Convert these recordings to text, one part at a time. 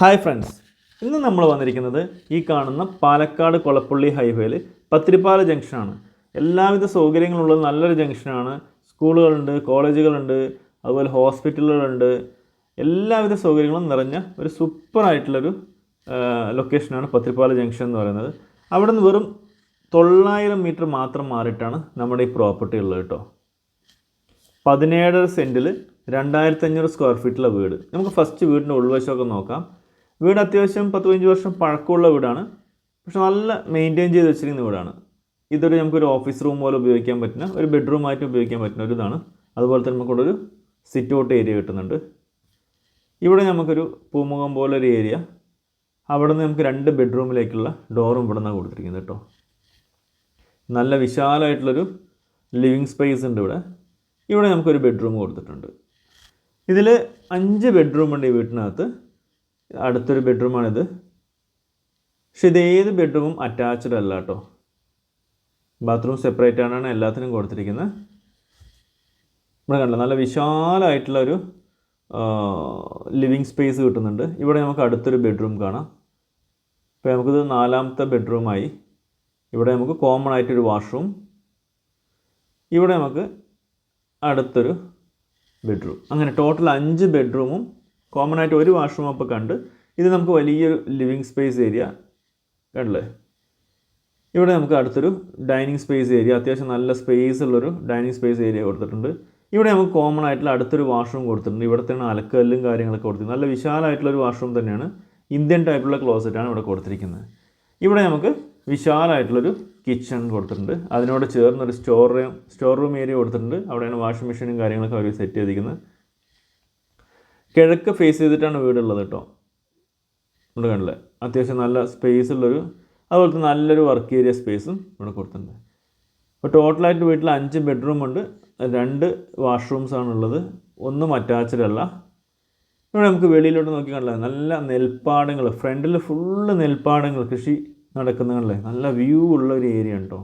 Hi friends ഇന്ന് നമ്മൾ വന്നിരിക്കുന്നത് ഈ കാണുന്ന പാലക്കാട് കൊളപ്പള്ളി ഹൈവേയിൽ പത്തിരിപ്പാല ജംഗ്ഷനാണ്. എല്ലാവിധ സൗകര്യങ്ങളുള്ള നല്ലൊരു ജംഗ്ഷനാണ്. സ്കൂളുകളുണ്ട് കോളേജുകളുണ്ട് അതുപോലെ ഹോസ്പിറ്റലുകളുണ്ട്. എല്ലാവിധ സൗകര്യങ്ങളും നിറഞ്ഞ ഒരു സൂപ്പറായിട്ടുള്ളൊരു ലൊക്കേഷനാണ് പത്തിരിപ്പാല ജംഗ്ഷൻ എന്ന് പറയുന്നത്. അവിടെ നിന്ന് വെറും തൊള്ളായിരം മീറ്റർ മാത്രം മാറിയിട്ടാണ് നമ്മുടെ ഈ പ്രോപ്പർട്ടി ഉള്ളത് കേട്ടോ. പതിനേഴര സെന്റിൽ രണ്ടായിരത്തഞ്ഞൂറ് സ്ക്വയർ ഫീറ്റുള്ള വീട്. നമുക്ക് ഫസ്റ്റ് വീടിന്റെ ഉൾവശമൊക്കെ നോക്കാം. വീട് അത്യാവശ്യം പത്ത് പതിനഞ്ച് വർഷം പഴക്കമുള്ള വീടാണ്. പക്ഷെ നല്ല മെയിന്റെയിൻ ചെയ്ത് വെച്ചിരിക്കുന്ന വീടാണ്. ഇതൊരു നമുക്കൊരു ഓഫീസ് റൂം പോലെ ഉപയോഗിക്കാൻ പറ്റുന്ന ഒരു ബെഡ്റൂം ആയിട്ട് ഉപയോഗിക്കാൻ പറ്റുന്ന ഒരു ഇതാണ് അതുപോലെ തന്നെ നമുക്കിവിടെ ഒരു സിറ്റ് ഔട്ട് ഏരിയ കിട്ടുന്നുണ്ട്. ഇവിടെ നമുക്കൊരു പൂമുഖം പോലെ ഒരു ഏരിയ അവിടെ നിന്ന് നമുക്ക് രണ്ട് ബെഡ്റൂമിലേക്കുള്ള ഡോറും ഇവിടെ നിന്നാണ് കൊടുത്തിരിക്കുന്നത് കേട്ടോ. നല്ല വിശാലമായിട്ടുള്ളൊരു ലിവിങ് സ്പേസ് ഉണ്ട് ഇവിടെ. ഇവിടെ നമുക്കൊരു ബെഡ്റൂം കൊടുത്തിട്ടുണ്ട്. ഇതിൽ അഞ്ച് ബെഡ്റൂം ഉണ്ട് ഈ വീട്ടിനകത്ത്. അടുത്തൊരു ബെഡ്റൂമാണിത്. പക്ഷെ ഇത് ഏത് ബെഡ്റൂമും അറ്റാച്ച്ഡ് അല്ല കേട്ടോ ബാത്റൂം സെപ്പറേറ്റ് ആണ് എല്ലാത്തിനും കൊടുത്തിരിക്കുന്നത് നമ്മൾ കണ്ടില്ല നല്ല വിശാലമായിട്ടുള്ള ഒരു ലിവിങ് സ്പേസ് കിട്ടുന്നുണ്ട്. ഇവിടെ നമുക്ക് അടുത്തൊരു ബെഡ്റൂം കാണാം. ഇപ്പോൾ നമുക്കിത് നാലാമത്തെ ബെഡ്റൂമായി. ഇവിടെ നമുക്ക് കോമൺ ആയിട്ടൊരു വാഷ്റൂം ഇവിടെ നമുക്ക് അടുത്തൊരു ബെഡ്റൂം. അങ്ങനെ ടോട്ടൽ അഞ്ച് ബെഡ്റൂമും കോമൺ ആയിട്ട് ഒരു വാഷ്റൂം അപ്പോൾ കണ്ട് ഇത് നമുക്ക് വലിയൊരു ലിവിങ് സ്പേസ് ഏരിയ കണ്ടല്ലേ? ഇവിടെ നമുക്ക് അടുത്തൊരു ഡൈനിങ് സ്പേസ് ഏരിയ അത്യാവശ്യം നല്ല സ്പേസ് ഉള്ളൊരു ഡൈനിങ് സ്പേസ് ഏരിയ കൊടുത്തിട്ടുണ്ട്. ഇവിടെ നമുക്ക് കോമൺ ആയിട്ടുള്ള അടുത്തൊരു വാഷ്റൂം കൊടുത്തിട്ടുണ്ട്. ഇവിടുത്തെയാണ് അലക്കല്ലും കാര്യങ്ങളൊക്കെ കൊടുത്തിട്ടുണ്ട്. നല്ല വിശാലമായിട്ടുള്ള ഒരു വാഷ്റൂം തന്നെയാണ് ഇന്ത്യൻ ടൈപ്പുള്ള ക്ലോസറ്റാണ് ഇവിടെ കൊടുത്തിരിക്കുന്നത്. ഇവിടെ നമുക്ക് വിശാലമായിട്ടുള്ളൊരു കിച്ചൺ കൊടുത്തിട്ടുണ്ട്. അതിനോട് ചേർന്നൊരു store room store room area കൊടുത്തിട്ടുണ്ട്. അവിടെയാണ് വാഷിംഗ് മെഷീനും കാര്യങ്ങളൊക്കെ അവർ സെറ്റ് ചെയ്തിരിക്കുന്നത്. കിഴക്ക് ഫേസ് ചെയ്തിട്ടാണ് വീടുള്ളത് കേട്ടോ ഇവിടെ കണ്ടില്ലേ? അത്യാവശ്യം നല്ല സ്പേസ് ഉള്ളൊരു അതുപോലത്തെ നല്ലൊരു വർക്ക് ഏരിയ സ്പേസും ഇവിടെ കൊടുത്തിട്ടുണ്ട്. അപ്പോൾ ടോട്ടലായിട്ട് വീട്ടിൽ അഞ്ച് ബെഡ്റൂം ഉണ്ട്. രണ്ട് വാഷ്റൂംസ് ഉള്ളത് ഒന്നും അറ്റാച്ച്ഡ് അല്ല. ഇവിടെ നമുക്ക് വെളിയിലോട്ട് നോക്കി കണ്ടില്ല? നല്ല നെൽപ്പാടങ്ങൾ. ഫ്രണ്ടിൽ ഫുള്ള് നെൽപ്പാടങ്ങൾ കൃഷി നടക്കുന്ന കണ്ടില്ലേ? നല്ല വ്യൂ ഉള്ള ഒരു ഏരിയ ഉണ്ടോ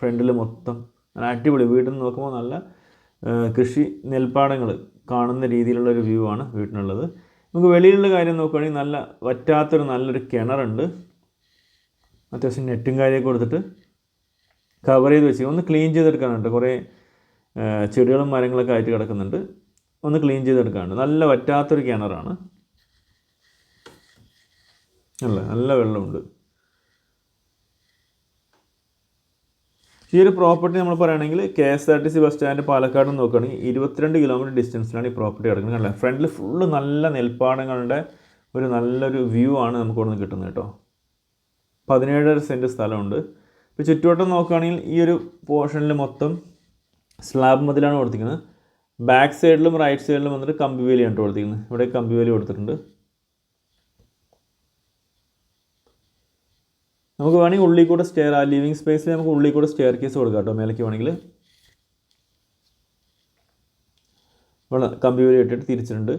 ഫ്രണ്ടിൽ മൊത്തം നല്ല അടിപൊളി. വീട്ടിൽ നിന്ന് നോക്കുമ്പോൾ നല്ല കൃഷി നെൽപ്പാടങ്ങൾ കാണുന്ന രീതിയിലുള്ള ഒരു വ്യൂ ആണ് വീട്ടിനുള്ളത്. നമുക്ക് വെളിയിലുള്ള കാര്യം നോക്കുകയാണെങ്കിൽ നല്ല വറ്റാത്തൊരു നല്ലൊരു കിണറുണ്ട്. അത്യാവശ്യം നെറ്റും കാര്യമൊക്കെ കൊടുത്തിട്ട് കവർ ചെയ്ത് വെച്ച് ഒന്ന് ക്ലീൻ ചെയ്തെടുക്കാനുണ്ട്. കുറേ ചെടികളും മരങ്ങളൊക്കെ ആയിട്ട് കിടക്കുന്നുണ്ട്. ഒന്ന് ക്ലീൻ ചെയ്തെടുക്കാനുണ്ട്. നല്ല വറ്റാത്തൊരു കിണറാണ്. അല്ല നല്ല വെള്ളമുണ്ട്. ഈ ഒരു പ്രോപ്പർട്ടി നമ്മൾ പറയുകയാണെങ്കിൽ K S R T C bus stand Palakkad നോക്കുകയാണെങ്കിൽ ഇരുപത്തിരണ്ട് കിലോമീറ്റർ ഡിസ്റ്റൻസിലാണ് ഈ പ്രോപ്പർട്ടി കിടക്കുന്നത്. കണ്ടത് ഫ്രണ്ടിൽ ഫുള്ള് നല്ല നെൽപ്പാടങ്ങളുടെ ഒരു നല്ലൊരു വ്യൂ ആണ് നമുക്ക് ഇവിടെ നിന്ന് കിട്ടുന്നത് കേട്ടോ. പതിനേഴര സെന്റ് സ്ഥലമുണ്ട്. ഇപ്പോൾ ചുറ്റുവട്ടം നോക്കുകയാണെങ്കിൽ ഈ ഒരു പോർഷനിൽ മൊത്തം സ്ലാബ് മതിലാണ് കൊടുത്തിരിക്കുന്നത്. ബാക്ക് സൈഡിലും റൈറ്റ് സൈഡിലും വന്നിട്ട് കമ്പി വേലിയാണ് കേട്ടോ കൊടുത്തിരിക്കുന്നത്. ഇവിടെ കമ്പിവേലി കൊടുത്തിട്ടുണ്ട്. നമുക്ക് വേണമെങ്കിൽ ഉള്ളിൽ കൂടെ സ്റ്റെയർ ആ ലിവിങ് സ്പേസിൽ നമുക്ക് ഉള്ളിൽ കൂടെ സ്റ്റെയർ കേസ് കൊടുക്കാം കേട്ടോ മേലേക്ക് വേണമെങ്കിൽ. ഇവിടെ കമ്പി വരി ഇട്ടിട്ട് തിരിച്ചിട്ടുണ്ട്.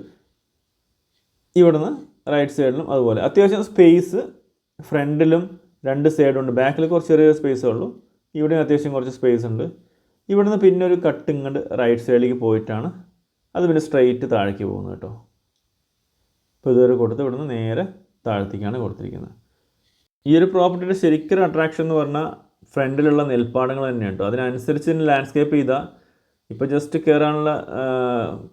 ഇവിടുന്ന് റൈറ്റ് സൈഡിലും അതുപോലെ. അത്യാവശ്യം സ്പേസ് ഫ്രണ്ടിലും രണ്ട് സൈഡുണ്ട് ബാക്കിൽ കുറച്ച് ചെറിയ സ്പേസേ ഉള്ളൂ. ഇവിടെ അത്യാവശ്യം കുറച്ച് സ്പേസ് ഉണ്ട്. ഇവിടുന്ന് പിന്നെ ഒരു കട്ട് ഇങ്ങോട്ട് റൈറ്റ് സൈഡിലേക്ക് പോയിട്ടാണ് അത് പിന്നെ സ്ട്രെയിറ്റ് താഴേക്ക് പോകുന്നത് കേട്ടോ. ഇപ്പോൾ ഇതുവരെ കൊടുത്ത് ഇവിടുന്ന് നേരെ താഴത്തേക്കാണ് കൊടുത്തിരിക്കുന്നത്. ഈ ഒരു പ്രോപ്പർട്ടിയുടെ ശരിക്കൊരു അട്രാക്ഷൻ എന്ന് പറഞ്ഞാൽ ഫ്രണ്ടിലുള്ള നെൽപ്പാടങ്ങൾ തന്നെയാണ് കേട്ടോ അതിനനുസരിച്ച് തന്നെ ലാൻഡ്സ്കേപ്പ് ചെയ്താൽ ഇപ്പോൾ ജസ്റ്റ് കയറാനുള്ള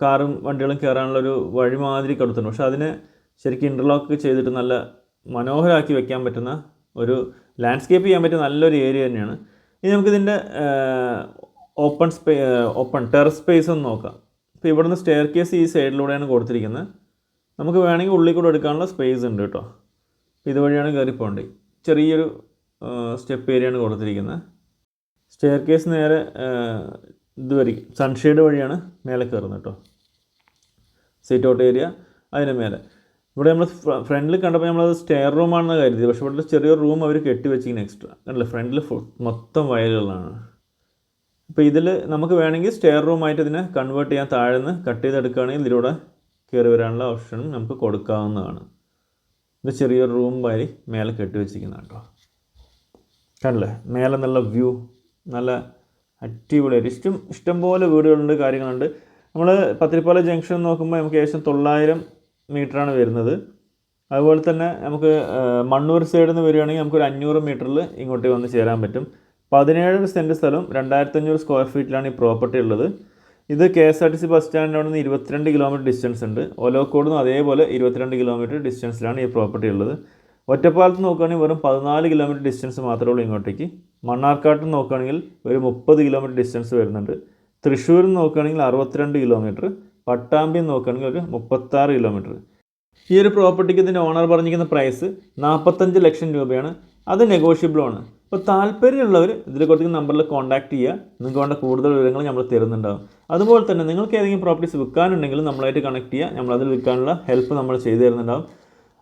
കാറും വണ്ടികളും കയറാനുള്ള ഒരു വഴി മാതിരി കൊടുത്തിട്ടുണ്ട്. പക്ഷെ അതിനെ ശരിക്കും ഇന്റർലോക്ക് ചെയ്തിട്ട് നല്ല മനോഹരമാക്കി വെക്കാൻ പറ്റുന്ന ഒരു ലാൻഡ്സ്കേപ്പ് ചെയ്യാൻ പറ്റിയ നല്ലൊരു ഏരിയ തന്നെയാണ്. ഇനി നമുക്കിതിന്റെ open space open terrace space ഒന്ന് നോക്കാം. ഇപ്പോൾ ഇവിടുന്ന് സ്റ്റെയർ കേസ് ഈ സൈഡിലൂടെയാണ് കൊടുത്തിരിക്കുന്നത്. നമുക്ക് വേണമെങ്കിൽ ഉള്ളിൽ കൂടെ എടുക്കാനുള്ള സ്പേസ് ഉണ്ട് കേട്ടോ. ഇതുവഴിയാണ് കയറി പോകേണ്ടത്. ചെറിയൊരു സ്റ്റെപ്പ് ഏരിയയാണ് കൊടുത്തിരിക്കുന്നത്. സ്റ്റെയർ കേസ് നേരെ ഇതുവരെ സൺഷെയ്ഡ് വഴിയാണ് മേലെ കയറുന്നത് കേട്ടോ. സീറ്റ് ഔട്ട് ഏരിയ അതിന് മേലെ. ഇവിടെ നമ്മൾ ഫ്രണ്ടിൽ കണ്ടപ്പോൾ നമ്മളത് സ്റ്റെയർ റൂമാണെന്ന് കരുതി. പക്ഷേ ഇവിടെ ചെറിയൊരു റൂം അവർ കെട്ടി വെച്ചിങ്ങനെ എക്സ്ട്രാ കണ്ടില്ല? ഫ്രണ്ടിൽ മൊത്തം വയലുകളാണ്. അപ്പോൾ ഇതിൽ നമുക്ക് വേണമെങ്കിൽ സ്റ്റെയർ റൂമായിട്ട് ഇതിനെ കൺവേർട്ട് ചെയ്യാൻ താഴെ നിന്ന് കട്ട് ചെയ്തെടുക്കുകയാണെങ്കിൽ ഇതിലൂടെ കയറി വരാനുള്ള ഓപ്ഷനും നമുക്ക് കൊടുക്കാവുന്നതാണ്. ഇത് ചെറിയൊരു റൂം വഴി മേലെ കെട്ടി വെച്ചിരിക്കുന്ന കേട്ടോ കണ്ടില്ലേ? മേലെ നല്ല വ്യൂ നല്ല അടിപൊളിയായിട്ട് ഇഷ്ടം ഇഷ്ടംപോലെ വീടുകളുണ്ട് കാര്യങ്ങളുണ്ട്. നമ്മൾ പത്തിരിപ്പാല ജംഗ്ഷൻ നോക്കുമ്പോൾ നമുക്ക് ഏകദേശം തൊള്ളായിരം മീറ്ററാണ് വരുന്നത്. അതുപോലെ തന്നെ നമുക്ക് മണ്ണൂർ സൈഡിൽ നിന്ന് വരികയാണെങ്കിൽ നമുക്കൊരു അഞ്ഞൂറ് മീറ്ററിൽ ഇങ്ങോട്ട് വന്ന് ചേരാൻ പറ്റും. പതിനേഴ് സെന്റ് സ്ഥലം രണ്ടായിരത്തഞ്ഞൂറ് സ്ക്വയർ ഫീറ്റിലാണ് ഈ പ്രോപ്പർട്ടി ഉള്ളത്. ഇത് K S R T C bus സ്റ്റാൻഡിനോട് നിന്ന് ഇരുപത്തിരണ്ട് കിലോമീറ്റർ ഡിസ്റ്റൻസ് ഉണ്ട്. ഒലോക്കോട് നിന്ന് അതേപോലെ ഇരുപത്തിരണ്ട് കിലോമീറ്റർ ഡിസ്റ്റൻസിലാണ് ഈ പ്രോപ്പർട്ടി ഉള്ളത്. ഒറ്റപ്പാലത്ത് നോക്കുകയാണെങ്കിൽ വെറും പതിനാല് കിലോമീറ്റർ ഡിസ്റ്റൻസ് മാത്രമേ ഉള്ളൂ ഇങ്ങോട്ടേക്ക്. മണ്ണാർക്കാട്ട് നോക്കുകയാണെങ്കിൽ ഒരു മുപ്പത് കിലോമീറ്റർ ഡിസ്റ്റൻസ് വരുന്നുണ്ട്. തൃശ്ശൂർ നോക്കുകയാണെങ്കിൽ അറുപത്തിരണ്ട് കിലോമീറ്റർ പട്ടാമ്പി നോക്കുകയാണെങ്കിൽ ഒരു മുപ്പത്താറ് കിലോമീറ്റർ ഈ ഒരു പ്രോപ്പർട്ടിക്ക് ഇതിന്റെ ഓണർ പറഞ്ഞിരിക്കുന്ന പ്രൈസ് നാൽപ്പത്തഞ്ച് ലക്ഷം രൂപയാണ്. അത് നെഗോഷ്യബിൾ ആണ്. അപ്പോൾ താല്പര്യമുള്ളവർ ഇതിൽ കൊടുത്തിരിക്കുന്ന നമ്പറിൽ കോൺടാക്ട് ചെയ്യുക. നിങ്ങൾക്ക് വേണ്ട കൂടുതൽ വിവരങ്ങൾ നമ്മൾ തരുന്നുണ്ടാകും അതുപോലെ തന്നെ നിങ്ങൾക്ക് ഏതെങ്കിലും പ്രോപ്പർട്ടീസ് വിൽക്കാനുണ്ടെങ്കിലും നമ്മളായിട്ട് കണക്ട് ചെയ്യുക. നമ്മൾ അതിൽ വിൽക്കാനുള്ള ഹെൽപ്പ് നമ്മൾ ചെയ്തു തരുന്നുണ്ടാകും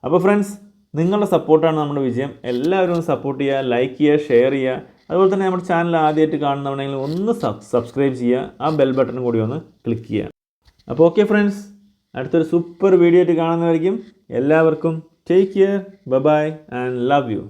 അപ്പോൾ ഫ്രണ്ട്സ് നിങ്ങളുടെ സപ്പോർട്ടാണ് നമ്മുടെ വിജയം. എല്ലാവരും സപ്പോർട്ട് ചെയ്യുക ലൈക്ക് ചെയ്യുക ഷെയർ ചെയ്യുക. അതുപോലെ തന്നെ നമ്മുടെ ചാനൽ ആദ്യമായിട്ട് കാണുന്നവണെങ്കിൽ ഒന്ന് സബ്സ്ക്രൈബ് ചെയ്യുക. ആ ബെൽ ബട്ടൺ കൂടി ഒന്ന് ക്ലിക്ക് ചെയ്യുക. അപ്പോൾ ഓക്കെ ഫ്രണ്ട്സ് അടുത്തൊരു സൂപ്പർ വീഡിയോ ആയിട്ട് കാണുന്നവരിക്കും എല്ലാവർക്കും take care bye and love you